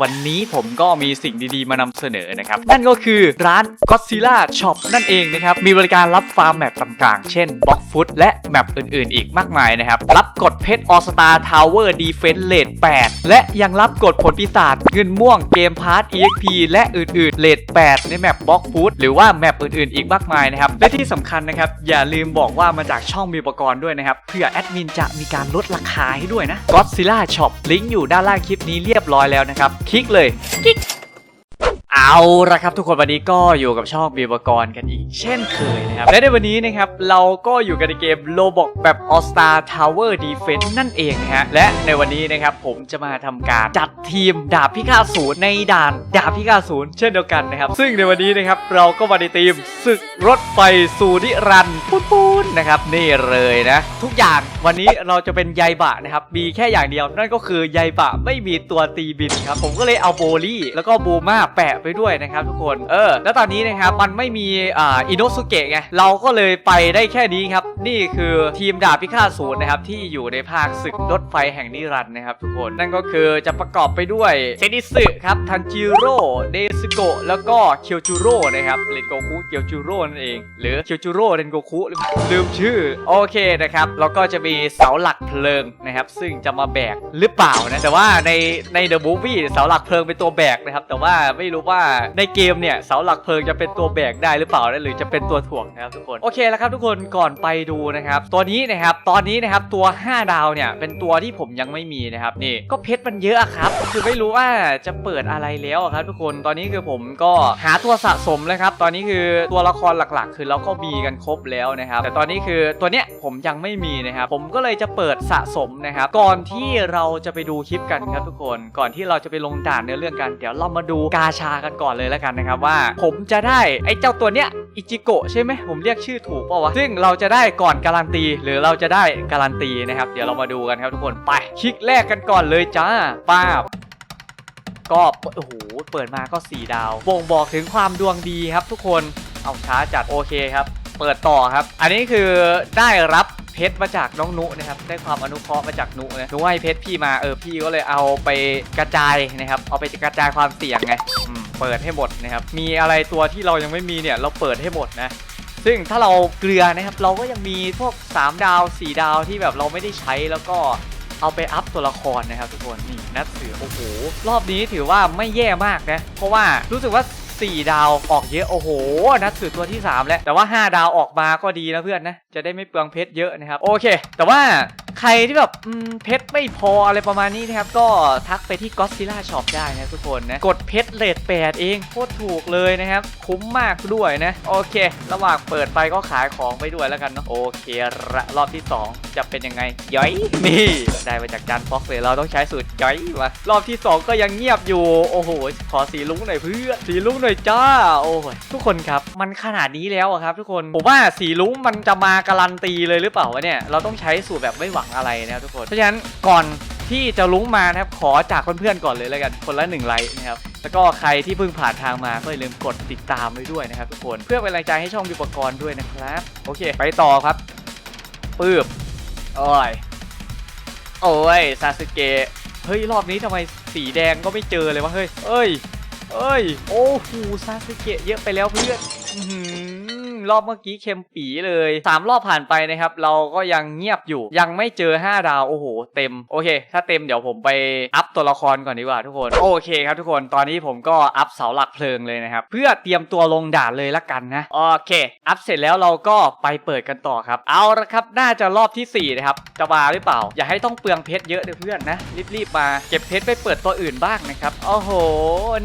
วันนี้ผมก็มีสิ่งดีๆ มานำเสนอนะครับ นั่นก็คือร้าน Godzilla Shop นั่นเองนะครับ มีบริการรับฟาร์มแมปต่างๆ เช่น b l o c k f o o t และแมปอื่นๆ อีกมากมายนะครับ รับกดเพชร All Star Tower Defense Rate 8และยังรับกดผลปีศาจเงินม่วงเกมพาร์ท EXP และอื่นๆ Rate 8ในแมป b l o c k f o o t หรือว่าแมปอื่นๆ อีกมากมายนะครับ และที่สำคัญนะครับ อย่าลืมบอกว่ามาจากช่องมีอุปกรณ์ด้วยนะครับเพื่อแอดมินจะมีการลดราคาให้ด้วยนะ Godzilla Shop ลิงก์อยู่ด้านล่างคลิปนี้เรียบร้อยแล้วนะครับคลิกเลย เอาละครับทุกคนวันนี้ก็อยู่กับช่องบีบกรกันอีกเช่นเคยนะครับ และในวันนี้นะครับ เราก็อยู่กันในเกมโลบอกแบบ All Star Tower Defense นั่นเองนะฮะ และในวันนี้นะครับผมจะมาทำการจัดทีมดาบพิฆาตศูนย์ในด่านดาบพิฆาตศูนย์เช่นเดียวกันนะครับ ซึ่งในวันนี้นะครับเราก็มาในทีมศึกรถไฟสู่นิรันดร์ปุ้นๆนะครับนี่เลยนะ ทุกอย่างวันนี้เราจะเป็นใยบะนะครับมีแค่อย่างเดียวนั่นก็คือใยบะไม่มีตัวตีบินครับผมก็เลยเอาโบลี่แล้วก็บูมาแปะไปด้วยนะครับทุกคนเออแล้วตอนนี้นะครับมันไม่มีอ่าอินโนสุเกะไงเราก็เลยไปได้แค่นี้ครับนี่คือทีมดาบพิฆาตศูนย์นะครับที่อยู่ในภาคศึกรถไฟแห่งนิรันดร์นะครับทุกคนนั่นก็คือจะประกอบไปด้วยเซนิสึครับทันจิโร่เดซึโกะแล้วก็เคียวจูโร่นะครับเรนโกคุเคียวจูโร่นั่นเอง หรือเคียวจูโร่เรนโกคุลืมชื่อโอเคนะครับแล้วก็จะมีเสาหลักเพลิงนะครับซึ่งจะมาแบกหรือเปล่านะแต่ว่าในในเดอะมูฟี่เสาหลักเพลิงเป็นตัวแบกนะครับแต่ว่าไม่รู้ว่าาในเกมเนี่ยเสาหลักเพลิงจะเป็นตัวแบกได้หรือเปล่านะหรือจะเป็นตัวถ่วงนะครับทุกคนโอเคแล้วครับทุกคนก่อนไปดูนะครับตัวนี้นะครับตอนนี้นะครับตัว 5 ดาวเนี่ยเป็นตัวที่ผมยังไม่มีนะครับนี่ก็เพชรมันเยอะอะครับคือไม่รู้ว่าจะเปิดอะไรแล้วครับทุกคนตอนนี้คือผมก็หาตัวสะสมแล้วครับตอนนี้คือตัวละครหลักๆ คือเราก็มีกันครบแล้วนะครับแต่ตอนนี้คือตัวเนี้ยผมยังไม่มีนะครับผมก็เลยจะเปิดสะสมนะครับก่อนที่เราจะไปดูคลิปกันครับทุกคน ก่อนที่เราจะไปลงด่านเนื้อเรื่องกัน เดี๋ยวเรามาดูกาชากันก่อนเลยแล้วกันนะครับว่า ผมจะได้ไอ้เจ้าตัวเนี้ยอิจิโกะใช่ไหมผมเรียกชื่อถูกป่าวะซึ่งเราจะได้ก่อนการันตี หรือเราจะได้การันตีนะครับ เดี๋ยวเรามาดูกันครับทุกคนไปคลิกแรกกันก่อนเลยจ้าป้าบก็โอ้โหเปิดมาก็ 4 ดาวบ่งบอกถึงความดวงดีครับทุกคนเอาช้าจัดโอเคครับ เปิดต่อครับ อันนี้คือได้รับเพชรมาจากน้องนุนะครับ ได้ความอนุเคราะห์มาจากนุนะนุให้เพชรพี่มาเออพี่ก็เลยเอาไปกระจายนะครับ เอาไปกระจายความเสี่ยงไงอืม เปิดให้หมดนะครับ มีอะไรตัวที่เรายังไม่มีเนี่ยเราเปิดให้หมดนะ ซึ่งถ้าเราเกลือนะครับเราก็ยังมีพวก 3 ดาว 4 ดาวที่แบบเราไม่ได้ใช้แล้วก็เอาไปอัพตัวละครนะครับทุกคนนี่นัดเสือโอ้โหรอบนี้ถือว่าไม่แย่มากนะ เพราะว่ารู้สึกว่า 4 ดาวออกเยอะโอ้โห นัดสือตัวที่ 3 แล้วแต่ว่า 5 ดาวออกมาก็ดีนะเพื่อนนะจะได้ไม่เปลืองเพชรเยอะนะครับโอเค แต่ว่าใครที่แบบเพชรไม่พออะไรประมาณนี้นะครับ ก็ทักไปที่ Godzilla Shop ได้นะทุกคนนะ กดเพชรเลท8เองโคตรถูกเลยนะครับ คุ้มมากด้วยนะ โอเค ระหว่างเปิดไปก็ขายของไปด้วยแล้วกันเนาะโอเคละรอบที่ 2 จะเป็นยังไง ย้อย นี่ได้มาจากจานฟ็อกเลยเราต้องใช้สูตรย้อยมารอบที่ 2 ก็ยังเงียบอยู่ โอ้โห ขอสีลุ้งหน่อยเพื่อสีลุ้งหน่อยจ้า โอ้ยทุกคนครับ มันขนาดนี้แล้วอะครับ ทุกคนผมว่าสีลุ้งมันจะมาการันตีเลยหรือเปล่าวะเนี่ยเราต้องใช้สูตรแบบไม่หวังอะไรนะครับทุกคน เพราะฉะนั้นก่อนที่จะลุ้งมานะครับขอจากเพื่อนๆก่อนเลยแล้วกันคนละหนึ่งไลค์นะครับแล้วก็ใครที่เพิ่งผ่านทางมาก็อย่าลืมกดติดตามไว้ด้วยนะครับทุกคนเพื่อเป็นแรงใจให้ช่องมีอุปกรณ์ด้วยนะครับ โอเค ไปต่อครับปืบโอ้ยโอ้ยซาสึเกะเฮ้ยรอบนี้ทำไมสีแดงก็ไม่เจอเลยวะเฮ้ยเอ้ยเอ้ยโอ้โหซาสึเกะเยอะไปแล้วเพื่อนอื รอบเมื่อกี้เค็มปีเลยสามรอบผ่านไปนะครับ เราก็ยังเงียบอยู่ ยังไม่เจอ 5 ดาว โอ้โห เต็ม โอเค ถ้าเต็มเดี๋ยวผมไปอัพตัวละครก่อนดีกว่าทุกคน โอเคครับทุกคน ตอนนี้ผมก็อัพเสาหลักเพลิงเลยนะครับ เพื่อเตรียมตัวลงด่านเลยละกันนะ โอเค อัพเสร็จแล้วเราก็ไปเปิดกันต่อครับ เอาละครับ น่าจะรอบที่4นะครับ จะมาหรือเปล่า อย่าให้ต้องเปลืองเพชรเยอะเลยเพื่อนนะ รีบๆมา เก็บเพชรไปเปิดตัวอื่นบ้างนะครับ โอ้โห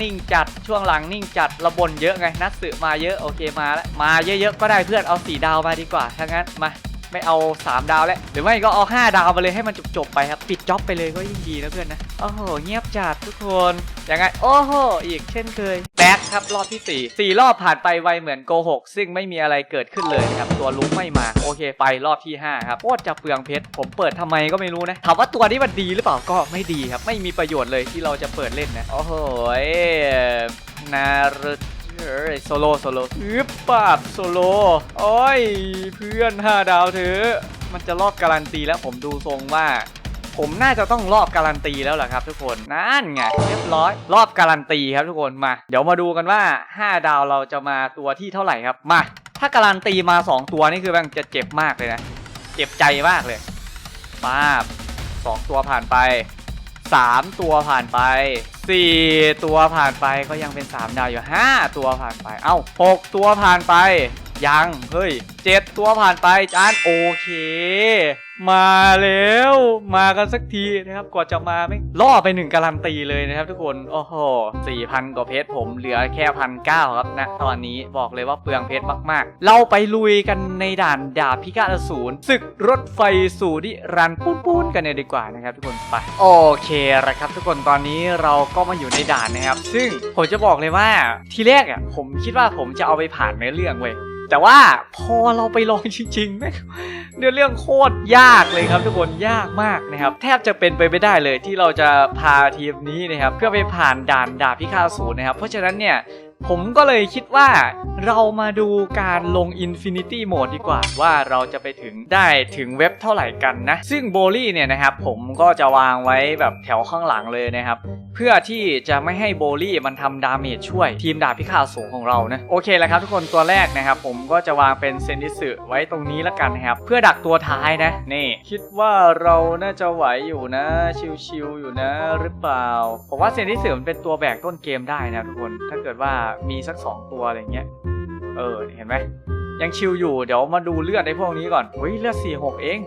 นิ่งจัด ช่วงหลังนิ่งจัดระบนเยอะไง นัดสือมาเยอะ โอเค มาแล้วมาเยอะๆก็ได้เพื่อนเอา4ดาวมาดีกว่าถ้างั้นมาไม่เอา 3 ดาวแล้วหรือไม่ก็เอา 5 ดาวไปเลยให้มันจบๆไปครับ ปิดจ็อบไปเลยก็ยิ่งดีนะเพื่อนนะโอ้โหเงียบจัดทุกคนยังไงโอ้โหอีกเช่นเคยแบ็คครับรอบที่ 4 4 รอบผ่านไปไวเหมือนโกหกซึ่งไม่มีอะไรเกิดขึ้นเลยครับตัวลุกไม่มาโอเคไปรอบที่ 5 ครับโคตรจะเปลืองเพชรผมเปิดทำไมก็ไม่รู้นะถามว่าตัวนี้มันดีหรือเปล่าก็ไม่ดีครับ ไม่มีประโยชน์เลยที่เราจะเปิดเล่นนะโอ้โหนารุ เอ้ยโซโลโซโลอึบปาบโซโลโอ้ย เพื่อน5ดาวเถอะมันจะรอบการันตีแล้วผมดูทรงว่า ผมน่าจะต้องรอบการันตีแล้วแหละครับ ทุกคนนั่นไงเรียบร้อย รอบการันตีครับทุกคนมา เดี๋ยวมาดูกันว่า 5 ดาวเราจะมาตัวที่เท่าไหร่ครับมา ถ้าการันตีมา 2 ตัวนี่คือแม่งจะเจ็บมากเลยนะ เจ็บใจมากเลยป้าบสองตัวผ่านไป 3 ตัวผ่านไป 4 ตัวผ่านไปก็ยังเป็น 3 ดาวอยู่ 5 ตัวผ่านไป เอ้า 6 ตัวผ่านไป ยัง เฮ้ย 7 ตัวผ่านไปจานโอเค มาแล้วมากันสักทีนะครับกว่าจะมาไม่ล่อไปหนึ่งการันตีเลยนะครับทุกคนโอ้โห4,000กว่าเพชรผมเหลือแค่พันเก้าครับนะตอนนี้บอกเลยว่าเปลืองเพชรมากๆ เราไปลุยกันในด่านดาบพิฆาตอสูรศึกรถไฟสู่นิรันดร์ปูนๆกันเลยดีกว่านะครับทุกคนไปโอเคละครับ ทุกคนตอนนี้เราก็มาอยู่ในด่านนะครับ ซึ่งผมจะบอกเลยว่าทีแรกอะผมคิดว่าผมจะเอาไปผ่านในเรื่องเว้ย แต่ว่าพอเราไปลองจริงๆแม่งเนื้อเรื่องโคตรยากเลยครับทุกคนยากมากนะครับ แทบจะเป็นไปไม่ได้เลยที่เราจะพาทีมนี้นะครับเพื่อไปผ่านด่านดาบพิฆาตศูนย์นะครับ เพราะฉะนั้นเนี่ย ผมก็เลยคิดว่าเรามาดูการลง Infinity Mode ดีกว่า ว่าเราจะไปถึงได้ถึงเว็บเท่าไหร่กันนะ ซึ่งโบลี่เนี่ยนะครับผมก็จะวางไว้แบบแถวข้างหลังเลยนะครับ เพื่อที่จะไม่ให้โบลี่มันทำดาเมจช่วยทีมดาบพิฆาตสูงของเรานะโอเคแล้วครับทุกคนตัวแรกนะครับผมก็จะวางเป็นเซนดิสึไว้ตรงนี้แล้วกันนะครับ เพื่อดักตัวท้ายนะนี่คิดว่าเราน่าจะไหวอยู่นะชิวๆอยู่นะ หรือเปล่าผมว่าเซนดิสึมันเป็นตัวแบกต้นเกมได้นะทุกคนถ้าเกิดว่ามีสัก2ตัวอะไรเงี้ย เออ เห็นไหม ยังชิวอยู่ เดี๋ยวมาดูเลือดในพวกนี้ก่อนเฮ้ยเลือด46เอง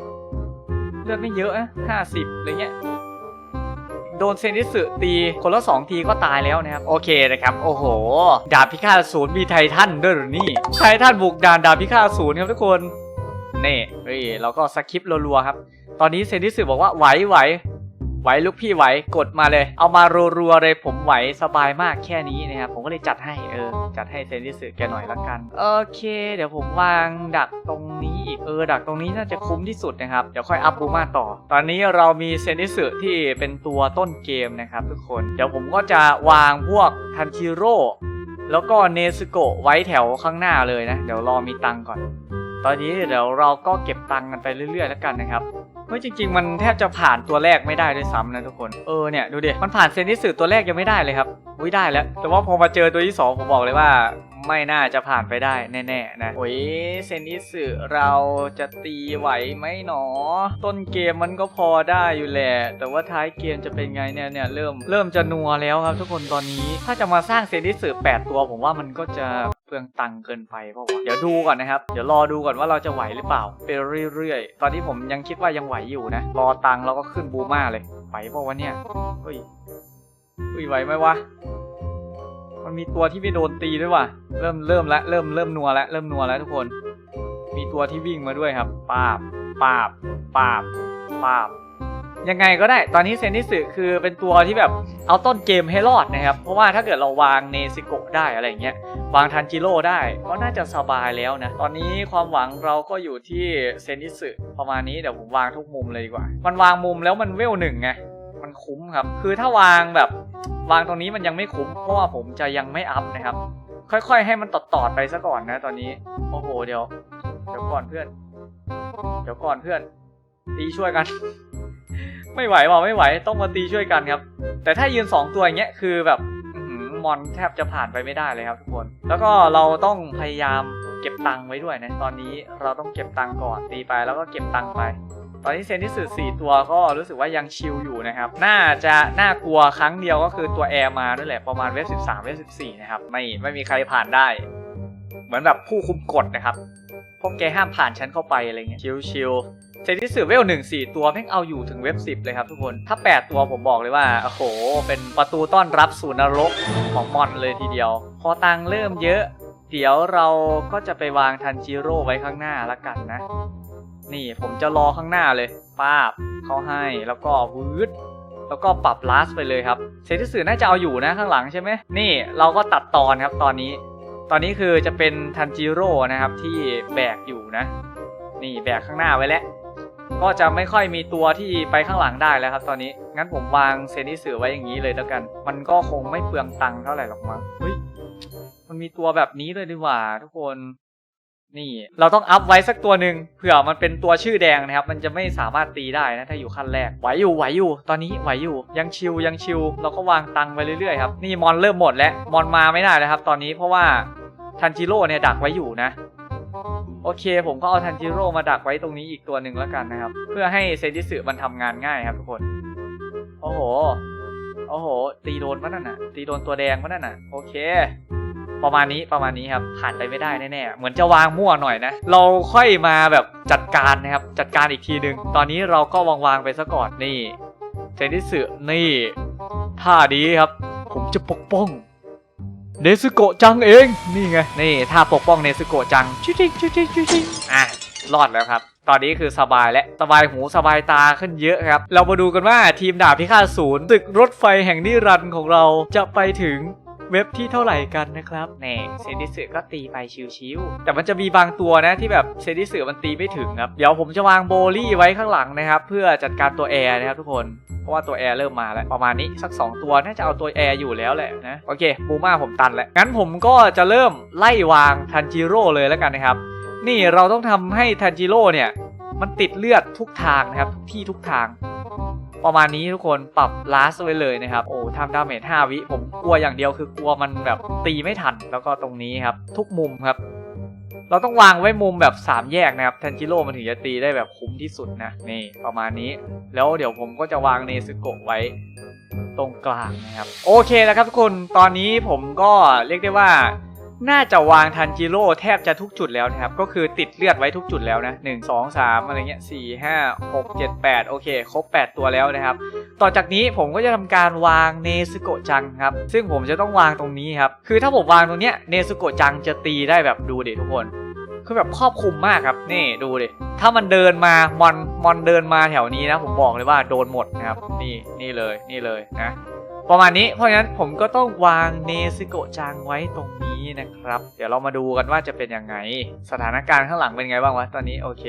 เลือดไม่เยอะนะ50อะไรเงี้ยโดนเซนิสึตีคนละสองทีก็ตายแล้วนะครับ โอเคนะครับ โอ้โห ดาบพิฆาตศูนย์มีไททันด้วยหรือนี่ไททันบุกด่านดาบพิฆาตศูนย์ครับทุกคนนี่เฮ้ยเราก็สคริปต์รัวๆครับ ตอนนี้เซนิสึบอกว่าไหวไหว ไหวลูกพี่ไหวกดมาเลย เอามารัวๆเลยผมไหวสบายมากแค่นี้นะครับผมก็เลยจัดให้เออจัดให้เซนิสึแกหน่อยละกัน โอเค เดี๋ยวผมวางดักตรงนี้อีกเออดักตรงนี้น่าจะคุ้มที่สุดนะครับเดี๋ยวค่อยอัพบูมาต่อ ตอนนี้เรามีเซนิสึที่เป็นตัวต้นเกมนะครับทุกคนเดี๋ยวผมก็จะวางพวกทันจิโร่แล้วก็เนซึโกะไว้แถวข้างหน้าเลยนะ เดี๋ยวรอมีตังก่อน ตอนนี้เดี๋ยวเราก็เก็บตังกันไปเรื่อยๆแล้วกันนะครับ เฮ้ยจริง ๆ มันแทบจะผ่านตัวแรกไม่ได้ด้วยซ้ำนะทุกคน เออเนี่ยดูดิ มันผ่านเซนิสึตัวแรกยังไม่ได้เลยครับอุ้ยได้แล้ว แต่ว่าพอมาเจอตัวที่สองผมบอกเลยว่าไม่น่าจะผ่านไปได้แน่ๆนะ โอ้ยเซนิสึเราจะตีไหวไหมหนอ ต้นเกมมันก็พอได้อยู่แหละ แต่ว่าท้ายเกมจะเป็นไงเนี่ยเนี่ยเริ่มเริ่มจะนัวแล้วครับทุกคนตอนนี้ ถ้าจะมาสร้างเซนนิสึ8ตัวผมว่ามันก็จะ เปลืองตังเกินไปเพราะว่าเดี๋ยวดูก่อนนะครับ เดี๋ยวรอดูก่อนว่าเราจะไหวหรือเปล่าไปเรื่อยๆ ตอนนี้ผมยังคิดว่ายังไหวอยู่นะ รอตังเราก็ขึ้นบูมาเลยไหวเพราะว่าเนี่ยเฮ้ยเฮ้ยไหวไหมวะมันมีตัวที่ไม่โดนตีด้วยว่ะเริ่มเริ่มแล้วเริ่มเริ่มนัวแล้วเริ่มนัวแล้วทุกคน มีตัวที่วิ่งมาด้วยครับปาบปาบปาบปาบ ยังไงก็ได้ตอนนี้เซนิสึคือเป็นตัวที่แบบเอาต้นเกมให้รอดนะครับ เพราะว่าถ้าเกิดเราวางเนซิโกะได้อะไรเงี้ยวางทันจิโร่ได้ก็น่าจะสบายแล้วนะ ตอนนี้ความหวังเราก็อยู่ที่เซนิสึประมาณนี้เดี๋ยวผมวางทุกมุมเลยดีกว่า มันวางมุมแล้วมันเวลหนึ่งไงมันคุ้มครับ คือถ้าวางแบบวางตรงนี้มันยังไม่คุ้มเพราะว่าผมจะยังไม่อัพนะครับ ค่อยๆ ให้มันตอดๆไปซะก่อนนะ ตอนนี้โอ้โหเดี๋ยวเดี๋ยวก่อนเพื่อน เดี๋ยวก่อนเพื่อนตีช่วยกัน ไม่ไหวว่ะไม่ไหวต้องมาตีช่วยกันครับ แต่ถ้ายืน 2 ตัวอย่างเงี้ยคือแบบมอนแทบจะผ่านไปไม่ได้เลยครับทุกคน แล้วก็เราต้องพยายามเก็บตังค์ไว้ด้วยนะตอนนี้เราต้องเก็บตังค์ก่อนตีไปแล้วก็เก็บตังค์ไป ตอนนี้เซนที่สุด4ตัวก็รู้สึกว่ายังชิลอยู่นะครับ น่าจะน่ากลัวครั้งเดียวก็คือตัวแอร์มาด้วยแหละประมาณเวฟ13เวฟ14นะครับไม่ไม่มีใครผ่านได้ เหมือนแบบผู้คุมกฎนะครับพวกแกห้ามผ่านฉันเข้าไปอะไรเงี้ยชิลๆ เซนที่สื่อเวลหนึ่งสี่ตัวแม่งเอาอยู่ถึงเว็บสิบเลยครับทุกคน ถ้า8ตัวผมบอกเลยว่า โอ้โห เป็นประตูต้อนรับสู่นรกของมอนเลยทีเดียว พอตังเริ่มเยอะ เดี๋ยวเราก็จะไปวางทันจิโร่ไว้ข้างหน้าละกันนะ นี่ผมจะรอข้างหน้าเลยป้าบเขาให้แล้วก็วืดแล้วก็ปรับลาสไปเลยครับ เซนที่สื่อน่าจะเอาอยู่นะข้างหลังใช่ไหมนี่เราก็ตัดตอนครับตอนนี้ ตอนนี้คือจะเป็นทันจิโร่นะครับที่แบกอยู่นะ นี่แบกข้างหน้าไว้แล้ว ก็จะไม่ค่อยมีตัวที่ไปข้างหลังได้แล้วครับ ตอนนี้ งั้นผมวางเซนิสือไว้อย่างนี้เลยแล้วกัน มันก็คงไม่เปลืองตังค์เท่าไหร่หรอกมั้งเฮ้ย มันมีตัวแบบนี้เลยดีกว่าทุกคน นี่ เราต้องอัพไว้สักตัวหนึ่งเผื่อมันเป็นตัวชื่อแดงนะครับ มันจะไม่สามารถตีได้นะถ้าอยู่ขั้นแรก ไหวอยู่ไหวอยู่ ตอนนี้ไหวอยู่ ยังชิวยังชิว เราก็วางตังค์ไปเรื่อยๆครับ นี่มอนเริ่มหมดแล้ว มอนมาไม่ได้แล้วครับ ตอนนี้เพราะว่าทันจิโร่เนี่ยดักไว้อยู่นะ โอเค ผมก็เอาทันจิโร่มาดักไว้ตรงนี้อีกตัวหนึ่งแล้วกันนะครับ เพื่อให้เซนจิสึมันทำงานง่ายครับทุกคน โอ้โห โอ้โห ตีโดนปะนั่นน่ะ ตีโดนตัวแดงปะนั่นน่ะ โอเค ประมาณนี้ประมาณนี้ครับ ผ่านไปไม่ได้แน่ๆ เหมือนจะวางมั่วหน่อยนะ เราค่อยมาแบบจัดการนะครับ จัดการอีกทีหนึ่งตอนนี้เราก็วางวางๆไปซะก่อนนี่ เซนจิสึนี่ท่าดีครับ ผมจะปกป้อง เนซึโกะจังเอง นี่ไง นี่ถ้าปกป้องเนซึโกะจังชิชิชิชิชิชิอะรอดแล้วครับ ตอนนี้คือสบายและสบายหูสบายตาขึ้นเยอะครับ เรามาดูกันว่าทีมดาบพิฆาตศูนย์ตึกรถไฟแห่งนิรันดร์ของเราจะไปถึง เว็บที่เท่าไหร่กันนะครับแน่เซนดิสึก็ตีไปชิวๆแต่มันจะมีบางตัวนะที่แบบเซนดิสึมันตีไม่ถึงครับ เดี๋ยวผมจะวางโบลี่ไว้ข้างหลังนะครับ เพื่อจัดการตัวแอร์นะครับทุกคนเพราะว่าตัวแอร์เริ่มมาแล้วประมาณนี้สัก 2 ตัวน่าจะเอาตัวแอร์อยู่แล้วแหละนะโอเคบูมาผมตันแล้วงั้นผมก็จะเริ่มไล่วางทันจิโร่เลยแล้วกันนะครับ นี่เราต้องทำให้ทันจิโร่เนี่ยมันติดเลือดทุกทางนะครับทุกที่ทุกทาง ประมาณนี้ทุกคนปรับลาสไว้เลยนะครับ โอ้ทำดาเมจ5วิ ผมกลัวอย่างเดียวคือกลัวมันแบบตีไม่ทัน แล้วก็ตรงนี้ครับ ทุกมุมครับ เราต้องวางไว้มุมแบบ 3 แยกนะครับทันจิโร่มันถึงจะตีได้แบบคุ้มที่สุดนะ นี่ประมาณนี้ แล้วเดี๋ยวผมก็จะวางเนซึโกะไว้ตรงกลางนะครับ โอเคแล้วครับทุกคน ตอนนี้ผมก็เรียกได้ว่า น่าจะวางทันจิโร่แทบจะทุกจุดแล้วนะครับ ก็คือติดเลือดไว้ทุกจุดแล้วนะ1 2 3อะไรเงี้ย4 5 6 7 8โอเค ครบ8ตัวแล้วนะครับ ต่อจากนี้ผมก็จะทำการวางเนซึโกจังครับ ซึ่งผมจะต้องวางตรงนี้ครับ คือถ้าผมวางตรงเนี้ยเนซึโกจังจะตีได้แบบดูเดิทุกคน คือแบบครอบคลุมมากครับ นี่ดูดิ ถ้ามันเดินมามอนมอนเดินมาแถวนี้นะ ผมบอกเลยว่าโดนหมดนะครับ นี่นี่เลยนี่เลยนะ ประมาณนี้ เพราะฉะนั้นผมก็ต้องวางเนซึโกจังไว้ตรงนี้นะครับ เดี๋ยวเรามาดูกันว่าจะเป็นยังไง สถานการณ์ข้างหลังเป็นไงบ้างวะตอนนี้โอเค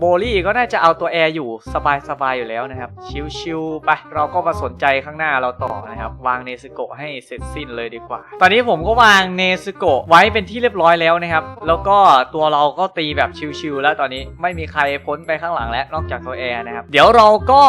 โบลี่ก็น่าจะเอาตัวแอร์อยู่สบายๆอยู่แล้วนะครับ ชิวๆไปเราก็มาสนใจข้างหน้าเราต่อนะครับวางเนซโกะให้เสร็จสิ้นเลยดีกว่า ตอนนี้ผมก็วางเนซโกะไว้เป็นที่เรียบร้อยแล้วนะครับ แล้วก็ตัวเราก็ตีแบบชิวๆแล้วตอนนี้ไม่มีใครพ้นไปข้างหลังแล้วนอกจากตัวแอร์นะครับเดี๋ยวเราก็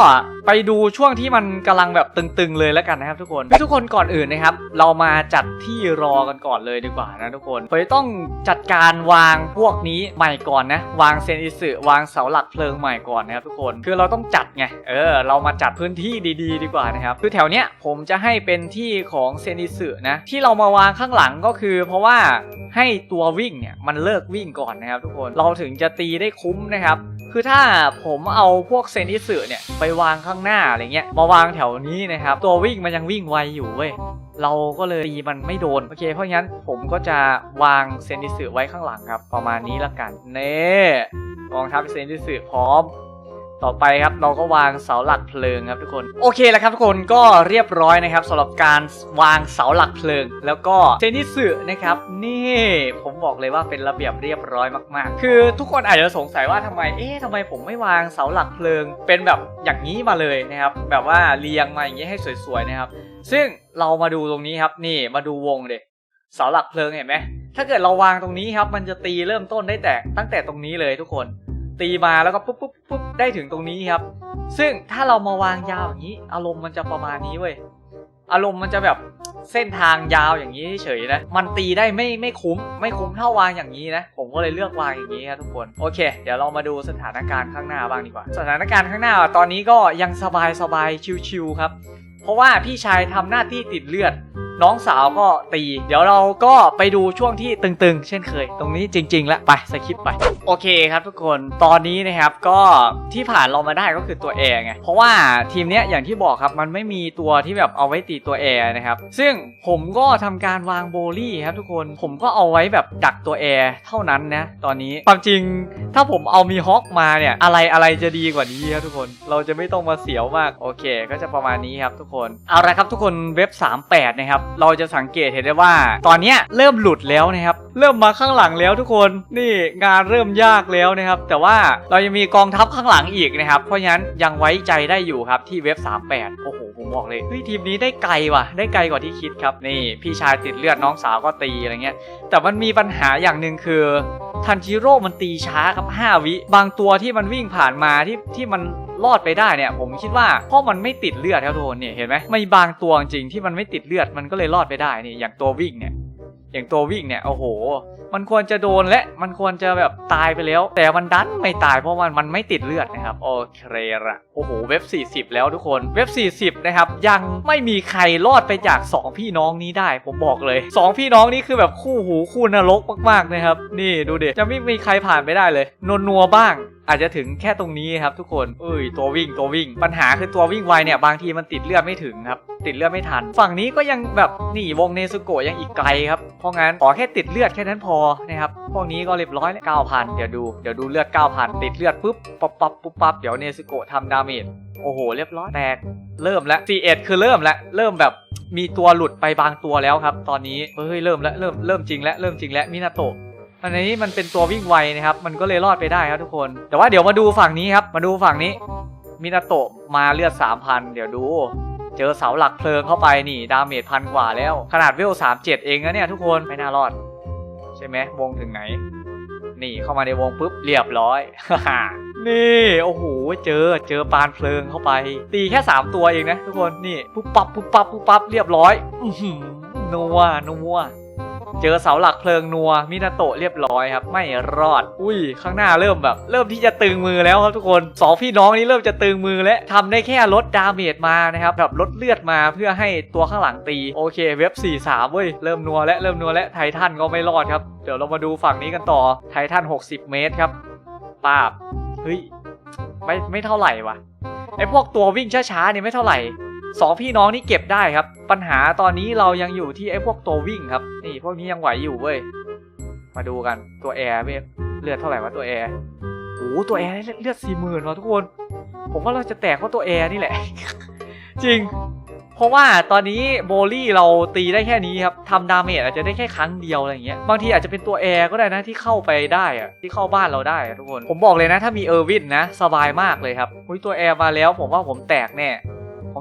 ไปดูช่วงที่มันกำลังแบบตึงๆเลยแล้วกันนะครับ ทุกคนทุกคนก่อนอื่นนะครับ เรามาจัดที่รอกันก่อนเลยดีกว่านะทุกคนผมจะต้องจัดการวางพวกนี้ใหม่ก่อนนะวางเซนอิสึวางเสาาหลักเพลิงใหม่ก่อนนะครับทุกคนคือเราต้องจัดไงเออเรามาจัดพื้นที่ดีๆ ดีกว่านะครับคือแถวเนี้ยผมจะให้เป็นที่ของเซนิสึนะที่เรามาวางข้างหลังก็คือ เพราะว่าให้ตัววิ่งเนี่ยมันเลิกวิ่งก่อนนะครับทุกคนเราถึงจะตีได้คุ้มนะครับคือถ้าผมเอาพวกเซนิสึเนี่ยไปวางข้างหน้าอะไรเงี้ยมาวางแถวนี้นะครับตัววิ่งมันยังวิ่งไวอยู่เว้ย เราก็เลยตีมันไม่โดน โอเค เพราะงั้นผมก็จะวางเซนดิสึไว้ข้างหลังครับ ประมาณนี้ละกันเน่กองทัพเซนดิสึพร้อม ต่อไปครับเราก็วางเสาหลักเพลิงครับทุกคนโอเคแล้วครับทุกคนก็เรียบร้อยนะครับสำหรับการวางเสาหลักเพลิง แล้วก็เซนิสึนะครับนี่ผมบอกเลยว่าเป็นระเบียบเรียบร้อยมากๆ คือทุกคนอาจจะสงสัยว่าทำไมเอ๊ะทำไมผมไม่วางเสาหลักเพลิง เป็นแบบอย่างนี้มาเลยนะครับแบบว่าเรียงมาอย่างนี้ให้สวยๆนะครับ ซึ่งเรามาดูตรงนี้ครับนี่มาดูวงเด็เสาหลักเพลิงเห็นไหมถ้าเกิดเราวางตรงนี้ครับ มันจะตีเริ่มต้นได้แต่ตั้งแต่ตรงนี้เลยทุกคน ตีมาแล้วก็ปุ๊บปุ๊บปุ๊บได้ถึงตรงนี้ครับ ซึ่งถ้าเรามาวางยาวอย่างนี้ อารมณ์มันจะประมาณนี้เว้ยอารมณ์มันจะแบบเส้นทางยาวอย่างนี้เฉยนะ มันตีได้ไม่ไม่คุ้ม ไม่คุ้มเท่าวางอย่างนี้นะ ผมก็เลยเลือกวางอย่างนี้ครับทุกคน โอเค เดี๋ยวเรามาดูสถานการณ์ข้างหน้าบ้างดีกว่า สถานการณ์ข้างหน้าตอนนี้ก็ยังสบายสบายชิวๆครับ เพราะว่าพี่ชายทำหน้าที่ติดเลือด น้องสาวก็ตี เดี๋ยวเราก็ไปดูช่วงที่ตึงๆ เช่นเคย ตรงนี้จริง ๆ แล้วไปสคิปไป โอเคครับทุกคนตอนนี้นะครับก็ที่ผ่านเรามาได้ก็คือตัวแอร์ไงเพราะว่าทีมเนี้ยอย่างที่บอกครับมันไม่มีตัวที่แบบเอาไว้ตีตัวแอร์นะครับซึ่งผมก็ทำการวางโบลี่ครับทุกคนผมก็เอาไว้แบบดักตัวแอร์เท่านั้นนะตอนนี้ความจริงถ้าผมเอามีฮอคมาเนี่ยอะไรอะไรจะดีกว่านี้ครับทุกคนเราจะไม่ต้องมาเสียวมากโอเค ก็จะประมาณนี้ครับทุกคนเอาละครับทุกคนเว็บ 38 นะครับเราจะสังเกตเห็นได้ว่า ตอนนี้เริ่มหลุดแล้วนะครับ เริ่มมาข้างหลังแล้วทุกคน นี่งานเริ่มยากแล้วนะครับ แต่ว่าเรายังมีกองทัพข้างหลังอีกนะครับ เพราะฉะนั้นยังไว้ใจได้อยู่ครับที่เว็บ 38 โอ้โห ผมบอกเลยเฮ้ยทีมนี้ได้ไกลว่ะ ได้ไกลกว่าที่คิดครับ นี่พี่ชายติดเลือดน้องสาวก็ตีอะไรเงี้ย แต่มันมีปัญหาอย่างหนึ่งคือทันจิโร่มันตีช้าครับ 5 วิ บางตัวที่มันวิ่งผ่านมาที่ที่มันรอดไปได้เนี่ยผมคิดว่าเพราะมันไม่ติดเลือดครับทุกคนเนี่ยเห็นไหมไม่บางตัวจริงที่มันไม่ติดเลือดมันก็เลยรอดไปได้นี่อย่างตัววิ่งเนี่ย อย่างตัววิ่งเนี่ยโอ้โห มันควรจะโดนและมันควรจะแบบตายไปแล้ว แต่มันดันไม่ตายเพราะมันมันไม่ติดเลือดนะครับโอเคละโอ้โหเว็บ 40 แล้วทุกคนเว็บ 40 นะครับ ยังไม่มีใครรอดไปจาก 2 พี่น้องนี้ได้ ผมบอกเลย 2 พี่น้องนี้คือแบบคู่หูคู่นรกมากๆนะครับ นี่ดูเด็จะไม่มีใครผ่านไปได้เลยนวนัวๆบ้าง อาจจะถึงแค่ตรงนี้ครับทุกคนเอ้ยตัววิ่งตัววิ่ง ปัญหาคือตัววิ่งไวเนี่ยบางทีมันติดเลือดไม่ถึงครับติดเลือดไม่ทัน ฝั่งนี้ก็ยังแบบนี่วงเนซุโกะยังอีกไกลครับเพราะงั้นขอแค่ติดเลือดแค่นั้นพอนะครับพวกนี้ก็เรียบร้อยแล้ว9,000เดี๋ยวดูเดี๋ยวดูเลือด9,000ติดเลือดปุ๊บปั๊บปั๊บปุ๊บปั๊บเดี๋ยวเนซุโกะทำดาเมจโอ้โหเรียบร้อยแตกเริ่มแล้ว41คือเริ่มแล้วเริ่มแบบมีตัวหลุดไปบางตัวแล้วครับ ตอนนี้เฮ้ยเริ่มแล้วเริ่มเริ่มจริงแล้วเริ่มจริงแล้วมินาโตะ อันนี้มันเป็นตัววิ่งไวนะครับ มันก็เลยรอดไปได้ครับทุกคน แต่ว่าเดี๋ยวมาดูฝั่งนี้ครับ มาดูฝั่งนี้ มินาโตะมาเลือด 3,000 เดี๋ยวดู เจอเสาหลักเพลิงเข้าไปนี่ ดาเมจพันกว่าแล้ว ขนาดเวล37 เองนะเนี่ยทุกคน ไม่น่ารอด ใช่ไหมวงถึงไหน นี่เข้ามาในวงปุ๊บเรียบร้อย นี่โอ้โหเจอเจอปานเพลิงเข้าไป ตีแค่ 3 ตัวเองนะ ทุกคน นี่ปุ๊บปับปุ๊บปับปุ๊บปับเรียบร้อยอนัวนัว เจอเสาหลักเพลิงนัวมินาโตะเรียบร้อยครับ ไม่รอด อุ้ย ข้างหน้าเริ่มแบบ เริ่มที่จะตึงมือแล้วครับทุกคนสองพี่น้องนี้เริ่มจะตึงมือแล้วทำได้แค่ลดดาเมจมานะครับแบบลดเลือดมาเพื่อให้ตัวข้างหลังตีโอเค เว็บ 4-3เว้ยเริ่มนัวและเริ่มนัวและไททันก็ไม่รอดครับเดี๋ยวเรามาดูฝั่งนี้กันต่อไททัน60 เมตรครับป้าบเฮ้ยไม่ไม่เท่าไหร่วะไอพวกตัววิ่งช้าๆเนี่ยไม่เท่าไหร่ สองพี่น้องนี่เก็บได้ครับ ปัญหาตอนนี้เรายังอยู่ที่ไอ้พวกตัววิ่งครับ นี่พวกนี้ยังไหวอยู่เว้ย มาดูกันตัวแอร์เว้ยเลือดเท่าไหร่วะตัวแอร์โอ้โหตัวแอร์เลือดสี่หมื่นว่ะทุกคน ผมว่าเราจะแตกเพราะตัวแอร์นี่แหละ จริง เพราะว่าตอนนี้โบลี่เราตีได้แค่นี้ครับทำดาเมจอาจจะได้แค่ครั้งเดียวอะไรอย่างเงี้ย บางทีอาจจะเป็นตัวแอร์ก็ได้นะที่เข้าไปได้อะที่เข้าบ้านเราได้ทุกคน ผมบอกเลยนะ ถ้ามีเออร์วินนะ สบายมากเลยครับอุ้ยตัวแอร์มาแล้ว ผมว่าผมแตกแน่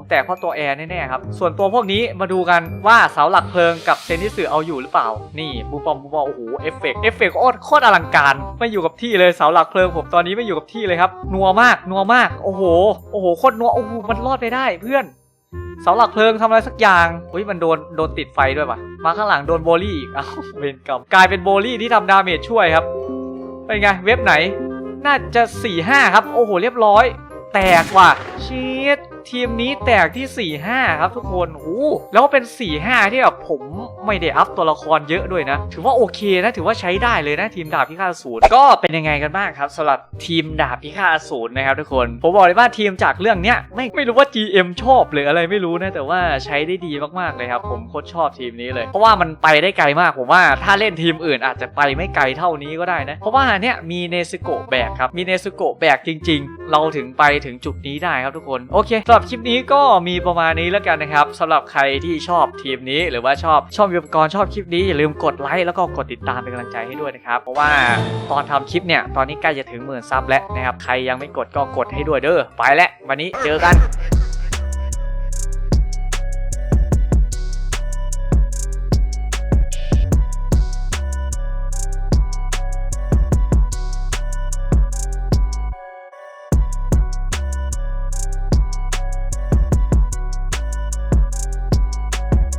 ผมแตกเพราะตัวแอร์แน่ๆครับ ส่วนตัวพวกนี้มาดูกันว่าเสาหลักเพลิงกับเซนทิสึเอาอยู่หรือเปล่า นี่บูปอมบูปอมโอ้โหเอฟเฟกต์เอฟเฟกต์โคตรโคตรอลังการ ไม่อยู่กับที่เลยเสาหลักเพลิงผมตอนนี้ไม่อยู่กับที่เลยครับนัวมากนัวมากโอ้โหโอ้โหโคตรนัวโอ้โหมันรอดไปได้เพื่อนเสาหลักเพลิงทำอะไรสักอย่างอุ้ยมันโดนโดนติดไฟด้วยปะมาข้างหลังโดนโบลี่อีกเอ้าเวรกรรมกลายเป็นโบลี่ที่ทำดาเมจช่วยครับ เป็นไงเว็บไหน น่าจะ4ี่ห้าครับ โอ้โห เรียบร้อย แตกว่ะชียทีมนี้แตกที่4ี่ห้าครับทุกคนโอ้แล้วเป็น4ี่ห้าที่แบบผมไม่ได้อัพตัวละครเยอะด้วยนะ ถือว่าโอเคนะถือว่าใช้ได้เลยนะทีมดาบพิฆาตอสูรก็เป็นยังไงกันบ้างครับสำหรับทีมดาบพิฆาตอสูรนะครับทุกคนผมบอกเลยว่าทีมจากเรื่องเนี้ยไม่ไม่รู้ว่า GM ชอบหรืออะไรไม่รู้นะแต่ว่าใช้ได้ดีมากๆเลยครับผมโคตรชอบทีมนี้เลย เพราะว่ามันไปได้ไกลมากผมว่าถ้าเล่นทีมอื่นอาจจะไปไม่ไกลเท่านี้ก็ได้นะเพราะว่าเนี่ยมีเนสโกะแบกครับมีเนสโกะแบกจริง ๆ เราถึงไปถึงจุดนี้ได้ครับทุกคนโอเคำหรับคลิปนี้ก็มีประมาณนี้แล้วกันนะครับสำหรับใครที่ชอบทีมนี้หรือว่าชอบชอบวิวกรชอบคลิปนี้อย่าลืมกดไลค์แล้วก็กดติดตามเป็นกำลังใจให้ด้วยนะครับ เพราะว่าตอนทำคลิปเนี่ยตอนนี้ใกล้จะถึงหมื่นซับแล้วนะครับใครยังไม่กดก็กดให้ด้วยเด้อไปแล้ววันนี้เจอกัน